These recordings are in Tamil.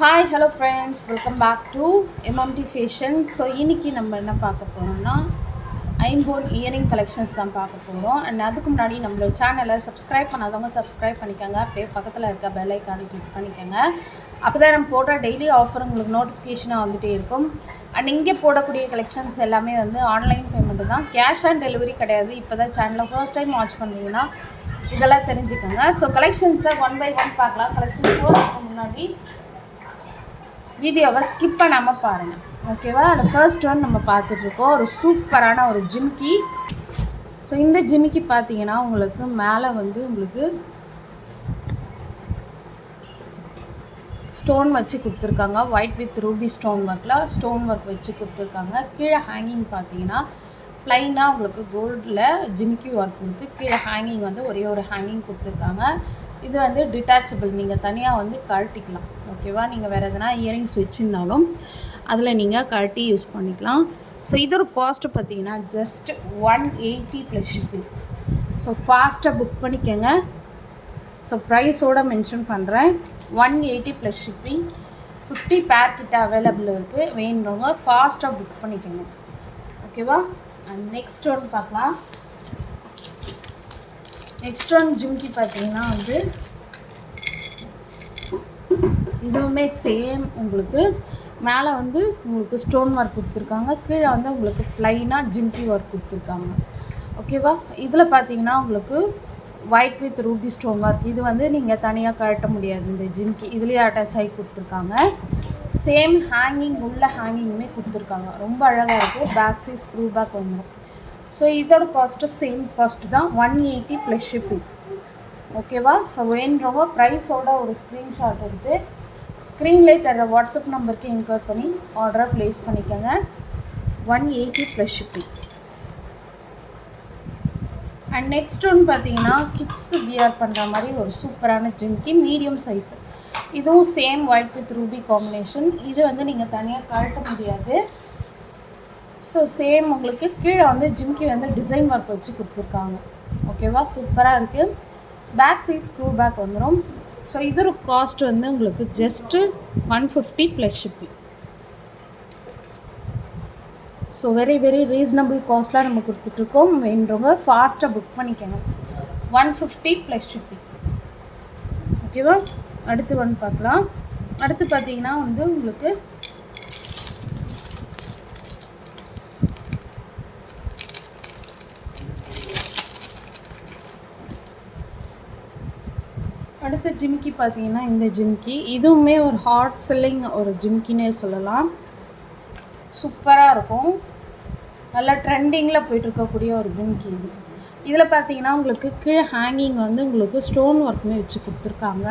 Hi hello friends welcome back to MMT fashion so இன்றைக்கி நம்ம என்ன பார்க்க போகிறோம்னா ஐம்போன் இயரிங் கலெக்ஷன்ஸ் தான் பார்க்க போகிறோம் அண்ட் அதுக்கு முன்னாடி நம்மளோட சேனலை சப்ஸ்கிரைப் பண்ணாதவங்க சப்ஸ்கிரைப் பண்ணிக்கோங்க. அப்படியே பக்கத்தில் இருக்க பெல் ஐக்கானு கிளிக் பண்ணிக்கோங்க. அப்போ தான் நம்ம போடுற டெய்லி ஆஃபர் உங்களுக்கு நோட்டிஃபிகேஷனாக வந்துகிட்டே இருக்கும். அண்ட் இங்கே போடக்கூடிய கலெக்ஷன்ஸ் எல்லாமே வந்து ஆன்லைன் பேமெண்ட்டு தான். கேஷ் ஆன் டெலிவரி கிடையாது. இப்போ தான் சேனலை ஃபர்ஸ்ட் டைம் வாட்ச் பண்ணுறீங்கன்னா இதெல்லாம் தெரிஞ்சுக்கோங்க. ஸோ கலெக்ஷன்ஸை ஒன் பை ஒன் பார்க்கலாம். கலெக்ஷன் போகிறதுக்கு முன்னாடி வீடியோவை ஸ்கிப் பண்ணாமல் பாருங்கள் ஓகேவா அந்த ஃபர்ஸ்ட் ஒன் நம்ம பார்த்துட்ருக்கோம் ஒரு சூப்பரான ஒரு ஜிம்கி ஸோ இந்த ஜிமிக்கி பார்த்தீங்கன்னா உங்களுக்கு மேலே வந்து உங்களுக்கு ஸ்டோன் வச்சு கொடுத்துருக்காங்க. ஒயிட் வித் ரூபி ஸ்டோன் ஒர்க்கில் ஸ்டோன் ஒர்க் வச்சு கொடுத்துருக்காங்க. கீழே ஹேங்கிங் பார்த்தீங்கன்னா ப்ளைனாக உங்களுக்கு கோல்டில் ஜிமிக்கி ஒர்க் கொடுத்து கீழே ஹேங்கிங் வந்து ஒரே ஒரு ஹேங்கிங் கொடுத்துருக்காங்க. இது வந்து டிட்டாச்சபிள் நீங்கள் தனியாக வந்து கழட்டிக்கலாம். ஓகேவா நீங்கள் வேறு எதனா இயரிங்ஸ் வச்சுருந்தாலும் அதில் நீங்கள் கழட்டி யூஸ் பண்ணிக்கலாம். ஸோ இதோட காஸ்ட்டு பார்த்தீங்கன்னா just one eighty plus shipping so ஃபாஸ்ட்டாக புக் பண்ணிக்கோங்க. ஸோ ப்ரைஸோடு மென்ஷன் பண்ணுறேன் one eighty plus shipping fifty pair கிட்ட அவைலபிள் இருக்குது வேணுறவங்க ஃபாஸ்ட்டாக புக் பண்ணிக்கோங்க. ஓகேவா அண்ட் நெக்ஸ்ட் ஒன்று பார்க்கலாம். நெக்ஸ்ட் ஒன் ஜிம்கி பார்த்தீங்கன்னா வந்து இதுவுமே சேம் உங்களுக்கு. மேலே வந்து உங்களுக்கு ஸ்டோன் ஒர்க் கொடுத்துருக்காங்க. கீழே வந்து உங்களுக்கு ப்ளைனாக ஜிம்கி ஒர்க் கொடுத்துருக்காங்க. ஓகேவா இதில் பார்த்தீங்கன்னா உங்களுக்கு white with ruby stone work இது வந்து நீங்கள் தனியாக கழட்ட முடியாது இந்த ஜிம்கி இதுலேயே அட்டாச் ஆகி கொடுத்துருக்காங்க. சேம் ஹேங்கிங் உள்ள ஹேங்கிங்குமே கொடுத்துருக்காங்க. ரொம்ப அழகாக இருக்குது பேக் சைஸ் ஸ்க்ரூ பேக் வந்துடும் ஸோ இதோட காஸ்ட்டு சேம் காஸ்ட் தான். ஒன் எயிட்டி ப்ளஸ் ஷிப்பிங் ஓகேவா ஸோ வேணுறவங்க ப்ரைஸோட ஒரு ஸ்க்ரீன்ஷாட் எடுத்து ஸ்க்ரீன்லேயே தர வாட்ஸ்அப் நம்பருக்கு என்கொயர் பண்ணி ஆர்டரை ப்ளேஸ் பண்ணிக்கோங்க. One eighty plus shipping and next ஒன்று பார்த்தீங்கன்னா கிட்ஸ் வியர் பண்ணுற மாதிரி ஒரு சூப்பரான ஜிம்கி மீடியம் சைஸு இதுவும் same white with ruby combination இது வந்து நீங்கள் தனியாக கழட்ட முடியாது. ஸோ சேம் உங்களுக்கு கீழே வந்து ஜிம்கி வந்து டிசைன் ஒர்க் வச்சு கொடுத்துருக்காங்க. ஓகேவா சூப்பராக இருக்குது பேக் சைஸ் ஸ்க்ரூ பேக் வந்துடும் ஸோ இதோட காஸ்ட் வந்து உங்களுக்கு just one fifty plus shipping so very very reasonable காஸ்ட்லாம் நம்ம கொடுத்துட்ருக்கோம். வேண்டவங்க ஃபாஸ்ட்டாக புக் பண்ணிக்கணும் ஒன் ஃபிஃப்டி ப்ளஸ் ஷிப்பிங் ஓகேவா அடுத்து வந்து பார்க்கலாம். அடுத்து பார்த்தீங்கன்னா வந்து உங்களுக்கு அடுத்த ஜிம்கி பார்த்தீங்கன்னா இந்த ஜிம்கி. இதுவுமே ஒரு ஹாட் செல்லிங் ஒரு ஜிம்கினே சொல்லலாம். சூப்பராக இருக்கும். நல்லா ட்ரெண்டிங்கில் போயிட்டுருக்கக்கூடிய ஒரு ஜிம்கி இது. இதில் பார்த்தீங்கன்னா உங்களுக்கு கீழே ஹேங்கிங் வந்து உங்களுக்கு ஸ்டோன் ஒர்க்குமே வச்சு கொடுத்துருக்காங்க.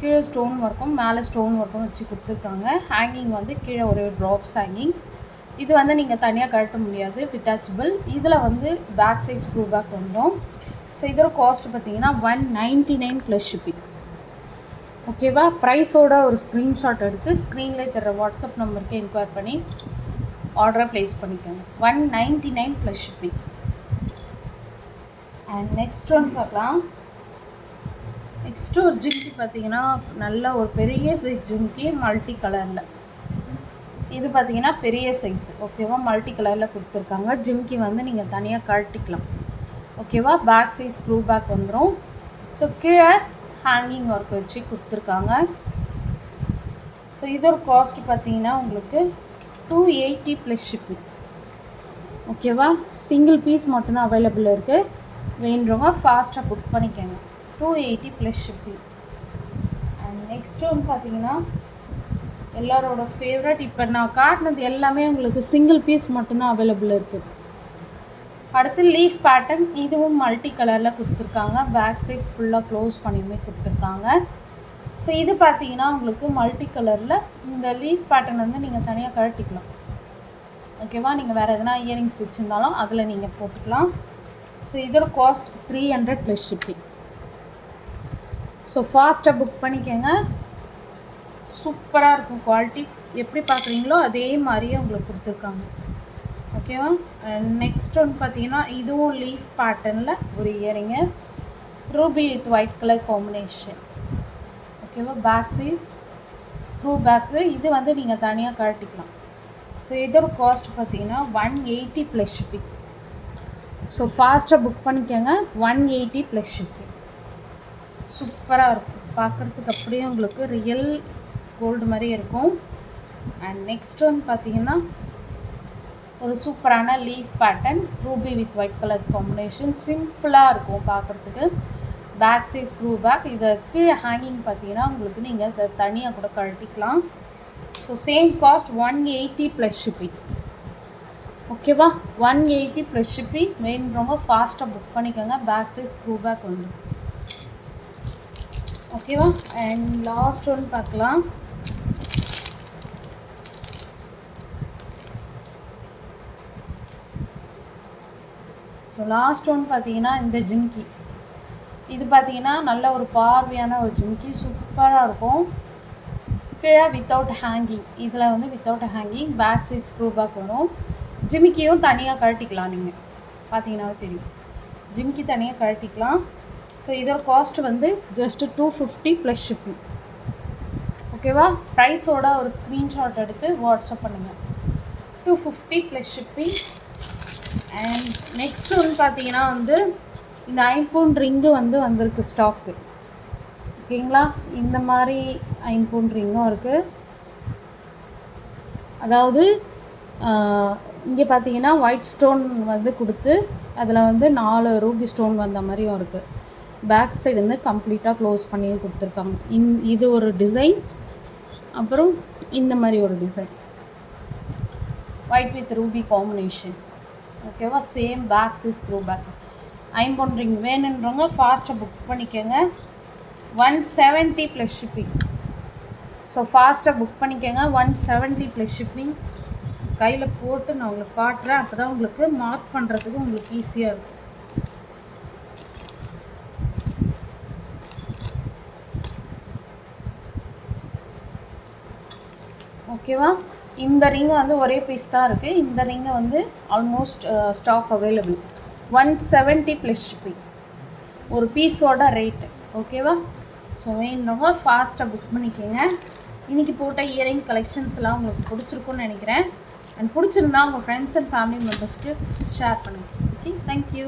கீழே ஸ்டோன் ஒர்க்கும் மேலே ஸ்டோன் ஒர்க்கும் வச்சு கொடுத்துருக்காங்க. ஹேங்கிங் வந்து கீழே ஒரு ட்ராப்ஸ் ஹேங்கிங் இது வந்து நீங்கள் தனியாக கழட்ட முடியாது டிட்டாச்சபிள் இதில் வந்து பேக் சைட் ஸ்க்ரூ பேக் வந்துடும். ஸோ இதோட காஸ்ட் பார்த்தீங்கன்னா one ninety nine plus shipping ஓகேவா ப்ரைஸோட ஒரு ஸ்க்ரீன்ஷாட் எடுத்து ஸ்க்ரீன்லேயே தர வாட்ஸ்அப் நம்பருக்கு என்கொயர் பண்ணி ஆர்டரை ப்ளேஸ் பண்ணிக்கோங்க. One ninety nine plus shipping and next one பார்க்கலாம். நெக்ஸ்ட்டு ஒரு ஜிம்கி பார்த்தீங்கன்னா நல்ல ஒரு பெரிய சைஸ் ஜிம்கி மல்டி கலரில் இது பார்த்தீங்கன்னா பெரிய சைஸ் ஓகேவா மல்டி கலரில் கொடுத்துருக்காங்க. ஜிம்கி வந்து நீங்கள் தனியாக கழட்டிக்கலாம். ஓகேவா? பேக் சைஸ் ஸ்க்ரூ பேக் வந்துடும் ஸோ கீழே ஹேங்கிங் ஒர்க் வச்சு கொடுத்துருக்காங்க. ஸோ இதோட காஸ்ட் பார்த்தீங்கன்னா உங்களுக்கு டூ எயிட்டி ப்ளஸ் ஷிப்பிங் ஓகேவா? சிங்கிள் பீஸ் மட்டும்தான் அவைலபிள் இருக்குது வேண்டுறவங்க ஃபாஸ்ட்டாக புக் பண்ணிக்கோங்க. Two eighty plus shipping and next ஒன்று பார்த்தீங்கன்னா எல்லாரோட ஃபேவரட் இப்போ நான் காட்டினது எல்லாமே உங்களுக்கு சிங்கிள் பீஸ் மட்டும்தான் அவைலபிள் இருக்குது அடுத்து லீஃப் பேட்டர்ன் இதுவும் மல்டி கலரில் கொடுத்துருக்காங்க. பேக் சைட் ஃபுல்லாக க்ளோஸ் பண்ணியுமே கொடுத்துருக்காங்க. ஸோ இது பார்த்தீங்கன்னா உங்களுக்கு மல்டி கலரில் இந்த லீஃப் பேட்டர்ன் வந்து நீங்கள் தனியாக கழட்டிக்கலாம். ஓகேவா நீங்கள் வேறு எதனா இயரிங்ஸ் வச்சுருந்தாலும் அதில் நீங்கள் போட்டுக்கலாம். ஸோ இதோட cost three hundred plus shipping so ஃபாஸ்ட்டாக புக் பண்ணிக்கோங்க. சூப்பராக இருக்கும் குவாலிட்டி எப்படி பார்க்குறீங்களோ அதே மாதிரியே உங்களுக்கு கொடுத்துருக்காங்க. ஓகேவா? நெக்ஸ்ட் ஒன்று பார்த்தீங்கன்னா இதுவும் லீஃப் பேட்டர்னில் ஒரு earring ruby with white colour combination ஓகேவா? பேக் சைட் ஸ்க்ரூ பேக்கு இது வந்து நீங்கள் தனியாக கழட்டிக்கலாம். ஸோ இதோட காஸ்ட் பார்த்தீங்கன்னா one eighty plus shipping so ஃபாஸ்ட்டாக புக் பண்ணிக்கோங்க. ஒன் எயிட்டி ப்ளஸ் ஷிப்பிங் சூப்பராக இருக்கும். பார்க்குறதுக்கு அப்படியே உங்களுக்கு ரியல் கோல்டு மாதிரி இருக்கும். அண்ட் நெக்ஸ்ட் ஒன் பார்த்தீங்கன்னா ஒரு சூப்பரான leaf pattern ruby with white colour combination சிம்பிளாக இருக்கும் பார்க்குறதுக்கு பேக் சைஸ் ஸ்க்ரூ பேக் இதுக்கு ஹேங்கிங் பார்த்தீங்கன்னா உங்களுக்கு நீங்கள் இதை தனியாக கூட கழட்டிக்கலாம். So same cost one eighty plus shipping ஓகேவா ஒன் எயிட்டி ப்ளஸ் ஷிப்பிங் வேணுன்றவங்க ஃபாஸ்ட்டாக புக் பண்ணிக்கோங்க. பேக் சைஸ் ஸ்க்ரூ பேக் வந்து. ஓகேவா அண்ட் லாஸ்ட் ஒன் பார்க்கலாம். ஸோ லாஸ்ட் ஒன் பார்த்தீங்கன்னா இந்த ஜிம்கி இது பார்த்தீங்கன்னா நல்ல ஒரு பார்வையான ஒரு ஜிம்கி சூப்பராக இருக்கும். கீழே வித்தவுட் ஹேங்கிங் இதில் வந்து without hanging back side screw back வரும். ஜிமிக்கியும் தனியாக கழட்டிக்கலாம் நீங்கள் பார்த்தீங்கன்னா தெரியும். ஜிமிக்கி தனியாக கழட்டிக்கலாம். ஸோ இதோட காஸ்ட் வந்து just two fifty plus shipping ஓகேவா ப்ரைஸோட ஒரு ஸ்க்ரீன்ஷாட் எடுத்து வாட்ஸ்அப் பண்ணுங்கள் two fifty plus shipping and next ஒன்று பார்த்தீங்கன்னா வந்து இந்த ஐம்பூன் ரிங்கு வந்து வந்திருக்கு ஸ்டாக்கு ஓகேங்களா? இந்த மாதிரி ஐம்பூன் ரிங்கும் இருக்குது அதாவது இங்கே பார்த்தீங்கன்னா ஒயிட் ஸ்டோன் வந்து கொடுத்து அதில் வந்து நாலு ரூபி ஸ்டோன் வந்த மாதிரியும் இருக்குது பேக் சைடு வந்து கம்ப்ளீட்டாக க்ளோஸ் பண்ணி கொடுத்துருக்காங்க. இந் இது ஒரு டிசைன் அப்புறம் இந்த மாதிரி ஒரு design white with ruby combination ஓகேவா? Same backs is screw back ஐம்பொன் ரிங் வேணுன்றவங்க ஃபாஸ்ட்டாக புக் பண்ணிக்கோங்க. One seventy plus shipping so ஃபாஸ்ட்டாக புக் பண்ணிக்கோங்க. ஒன் செவன்ட்டி ப்ளஸ் ஷிப்பிங் கையில் போட்டு நான் உங்களுக்கு காட்டுறேன். அப்போ தான் உங்களுக்கு மார்க் பண்ணுறதுக்கு உங்களுக்கு ஈஸியாக இருக்கும். ஓகேவா? இந்த ரிங்கு வந்து ஒரே பீஸ் தான் இருக்குது இந்த ரிங்கை வந்து almost stock available one seventy plus shipping ஒரு பீஸோட ரேட்டு ஓகேவா ஸோ வேணுறவங்க ஃபாஸ்ட்டாக புக் பண்ணிக்கோங்க. இன்றைக்கி போட்ட இயரிங் கலெக்ஷன்ஸ்லாம் உங்களுக்கு பிடிச்சிருக்குன்னு நினைக்கிறேன். அண்ட் பிடிச்சிருந்தா உங்கள் ஃப்ரெண்ட்ஸ் அண்ட் ஃபேமிலி மெம்பர்ஸ்க்கு ஷேர் பண்ணுங்கள் ஓகே தேங்க்யூ